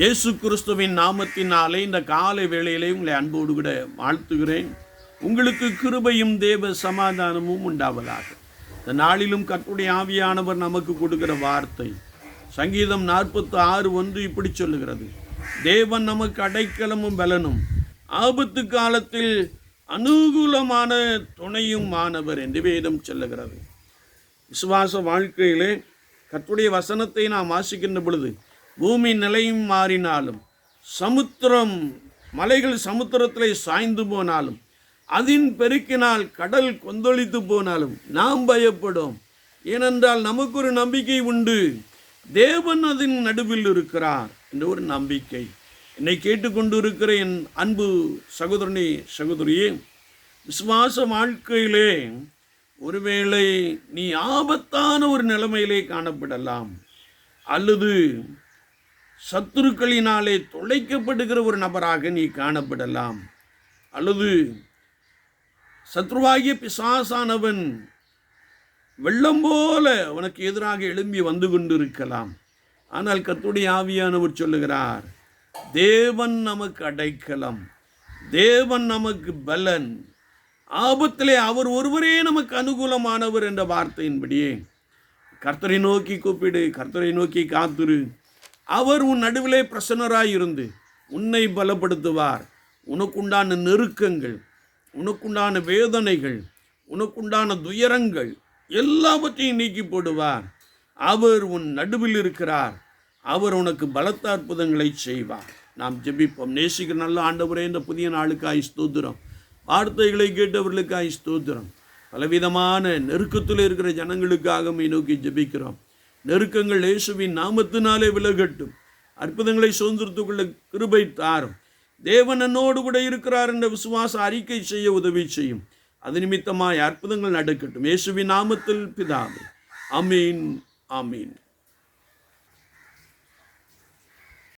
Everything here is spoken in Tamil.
இயேசு கிறிஸ்துவின் நாமத்தினாலே இந்த காலை வேளையிலே உங்களை அன்போடு கூட வாழ்த்துகிறேன். உங்களுக்கு கிருபையும் தேவ சமாதானமும் உண்டாவதாக. இந்த நாளிலும் கர்த்தருடைய ஆவியானவர் நமக்கு கொடுக்கிற வார்த்தை. சங்கீதம் நாற்பத்தி ஆறு ஒன்று இப்படி சொல்லுகிறது. தேவன் நமக்கு அடைக்கலமும் பலனும் ஆபத்து காலத்தில் அனுகூலமான துணையும் மாணவர் என்று வேதம் சொல்லுகிறது. விசுவாச வாழ்க்கையிலே கற்றுடைய வசனத்தை நாம் வாசிக்கின்ற பொழுது பூமி நிலையும் மாறினாலும் சமுத்திரம் மலைகள் சமுத்திரத்திலே சாய்ந்து போனாலும் அதின் பெருக்கினால் கடல் கொந்தளித்து போனாலும் நாம் பயப்படும். ஏனென்றால் நமக்கு ஒரு நம்பிக்கை உண்டு. தேவன் அதன் நடுவில் இருக்கிறார் என்ற ஒரு நம்பிக்கை. என்னை கேட்டுக்கொண்டு இருக்கிற என் அன்பு சகோதரனே சகோதரியே விசுவாச வாழ்க்கையிலே ஒருவேளை நீ ஆபத்தான ஒரு நிலைமையிலே காணப்படலாம். அல்லது சத்துருக்களினாலே தொலைக்கப்படுகிற ஒரு நபராக நீ காணப்படலாம். அல்லது சத்ருவாகிய பிசாசானவன் வெள்ளம் போல உனக்கு எதிராக எழும்பி வந்து கொண்டிருக்கலாம். ஆனால் கத்துடைய ஆவியானவர் சொல்லுகிறார் தேவன் நமக்கு அடைக்கலம். தேவன் நமக்கு பலன். ஆபத்திலே அவர் ஒருவரே நமக்கு அனுகூலமானவர் என்ற வார்த்தையின்படியே கர்த்தரை நோக்கி கூப்பிடு கர்த்தரை நோக்கி காத்துரு. அவர் உன் நடுவிலே பிரசன்னராயிருந்து உன்னை பலப்படுத்துவார். உனக்குண்டான நெருக்கங்கள் உனக்குண்டான வேதனைகள் உனக்குண்டான துயரங்கள் எல்லாவற்றையும் நீக்கி போடுவார். அவர் உன் நடுவில் இருக்கிறார். அவர் உனக்கு பலத்த அற்புதங்களை செய்வார். நாம் ஜெபிப்போம். நேசிக்கிற நல்ல ஆண்டவரே இந்த புதிய நாளுக்காய் ஸ்தோத்திரம். வார்த்தைகளை கேட்டவர்களுக்காய் ஸ்தோத்திரம். பலவிதமான நெருக்கத்தில் இருக்கிற ஜனங்களுக்காக நோக்கி ஜெபிக்கிறோம். நெருக்கங்கள் இயேசுவின் நாமத்தினாலே விலகட்டும். அற்புதங்களை சுதந்திரத்துக்குள்ள கிருபை தாரும். தேவன் என்னோடு கூட இருக்கிறார் என்ற விசுவாச அறிக்கை செய்ய உதவி செய்யும். அது நிமித்தமாய் அற்புதங்கள் நடக்கட்டும். இயேசுவின் நாமத்தில் பிதாவே. அமீன் அமீன்